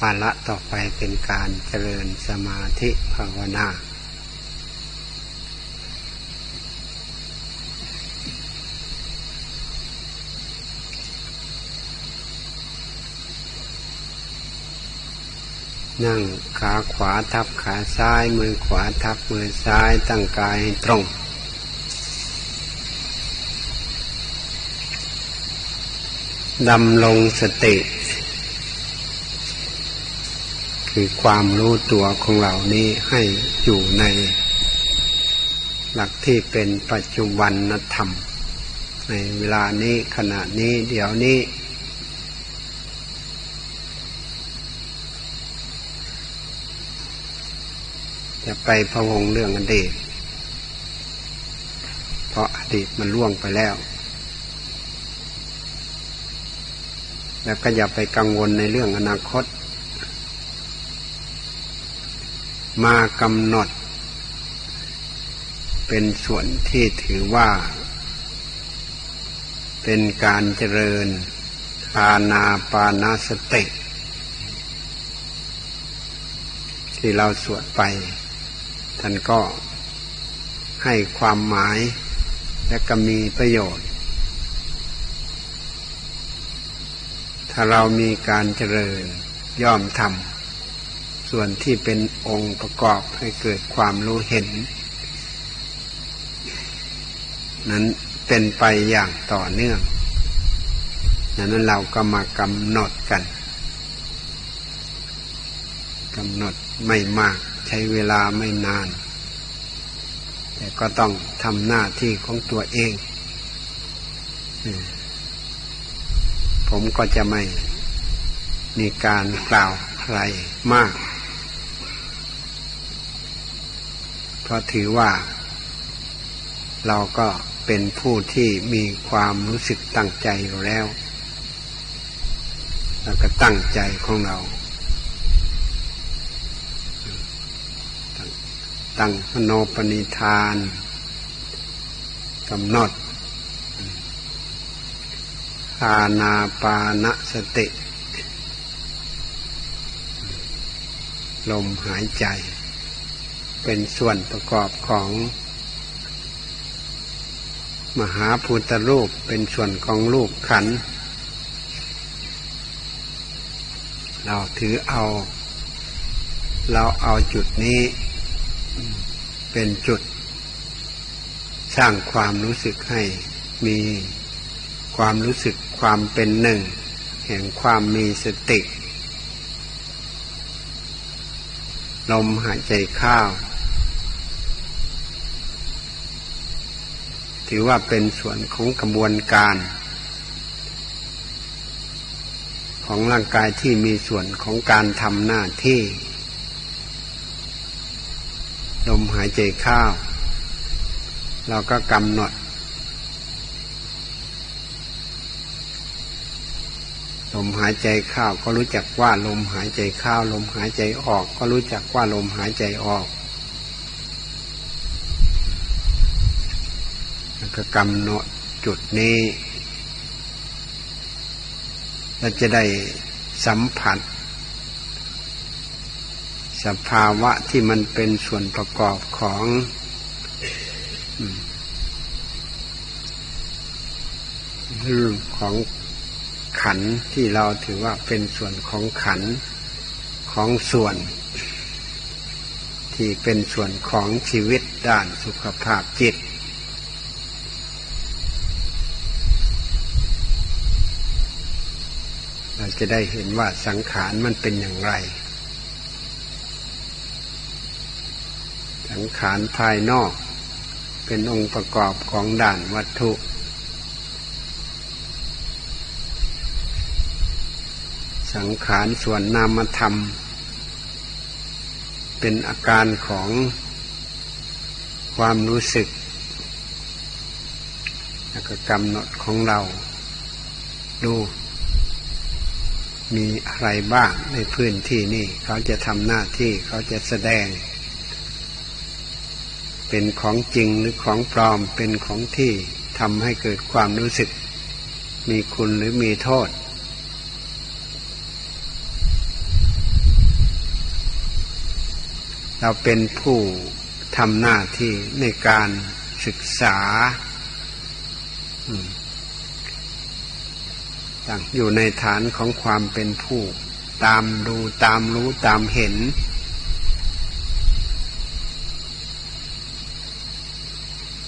วาระต่อไปเป็นการเจริญสมาธิภาวนา นั่งขาขวาทับขาซ้าย มือขวาทับมือซ้าย ตั้งกายตรงดำลงสติ คือความรู้ตัวของเรานี้ให้อยู่ใน หลักที่เป็นปัจจุบันธรรม ในเวลานี้ขณะนี้เดี๋ยวนี้ จะไปพะวงเรื่องอดีตเพราะอดีตมันล่วงไปแล้ว แล้วก็อย่าไปกังวลในเรื่องอนาคต มากำหนด เป็นส่วนที่ถือว่า เป็นการเจริญอาณาปานาสติที่เราสวดไป ท่านก็ให้ความหมายและก็มีประโยชน์ ถ้าเรามีการเจริญย่อมทำ ส่วนที่เป็นองค์ประกอบให้เกิดความรู้เห็น นั้นเป็นไปอย่างต่อเนื่องดังนั้นเราก็มากำหนดกันกำหนดไม่มากใช้เวลาไม่นาน แต่ก็ต้องทำหน้าที่ของตัวเอง ผมก็จะไม่มีการกล่าวอะไรมาก เพราะถือว่า เราก็เป็นผู้ที่มีความรู้สึกตั้งใจอยู่แล้วแล้วก็ตั้งใจของเรา ตั้งพโนปณิธานกำหนดอาณาปานสติ ลมหายใจ เป็นส่วนประกอบของมหาพุทธรูปเป็นส่วนของรูปขัน เราถือเอา เราเอาจุดนี้เป็นจุด สร้างความรู้สึกให้มีความรู้สึกความเป็นหนึ่ง แห่งความมีสติ ลมหายใจเข้า ถือว่าเป็นส่วนของกระบวนการ ของร่างกายที่มีส่วนของการทำหน้าที่ ลมหายใจเข้าเราก็กำหนดลมหายใจเข้าก็รู้จักว่าลมหายใจเข้าลมหายใจออก ก็รู้จักว่าลมหายใจออก แล้วก็กำหนดจุดนี้เราจะได้สัมผัส สภาวะที่มันเป็นส่วนประกอบของเรื่องของขันที่เราถือว่าเป็นส่วนของขันของส่วน ที่เป็นส่วนของชีวิตด้านสุขภาพจิต เรา จะได้เห็นว่าสังขารมันเป็นอย่างไร สังขารภายนอกเป็นองค์ประกอบของด่านวัตถุ สังขารส่วนนามธรรม เป็นอาการของความรู้สึกแล้วก็กำหนดของเรา ดู มีอะไรบ้างในพื้นที่นี่ เขาจะทำหน้าที่เขาจะแสดง เป็นของจริงหรือของปลอมเป็นของที่ทำให้เกิดความรู้สึก มีคุณหรือมีโทษ เราเป็นผู้ทำหน้าที่ในการศึกษา อืมตั้งอยู่ในฐานของความเป็นผู้ ตามดูตามรู้ตามเห็น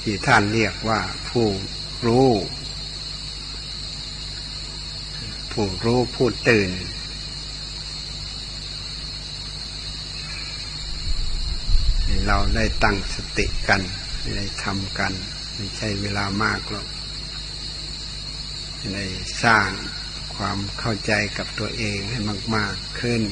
ที่ท่านเรียกว่าผู้รู้ ผู้รู้ผู้ตื่นเราได้ตั้งสติกัน ได้ทำกัน ไม่ใช่เวลามากหรอก ได้สร้างความเข้าใจกับตัวเองให้มาก ๆขึ้น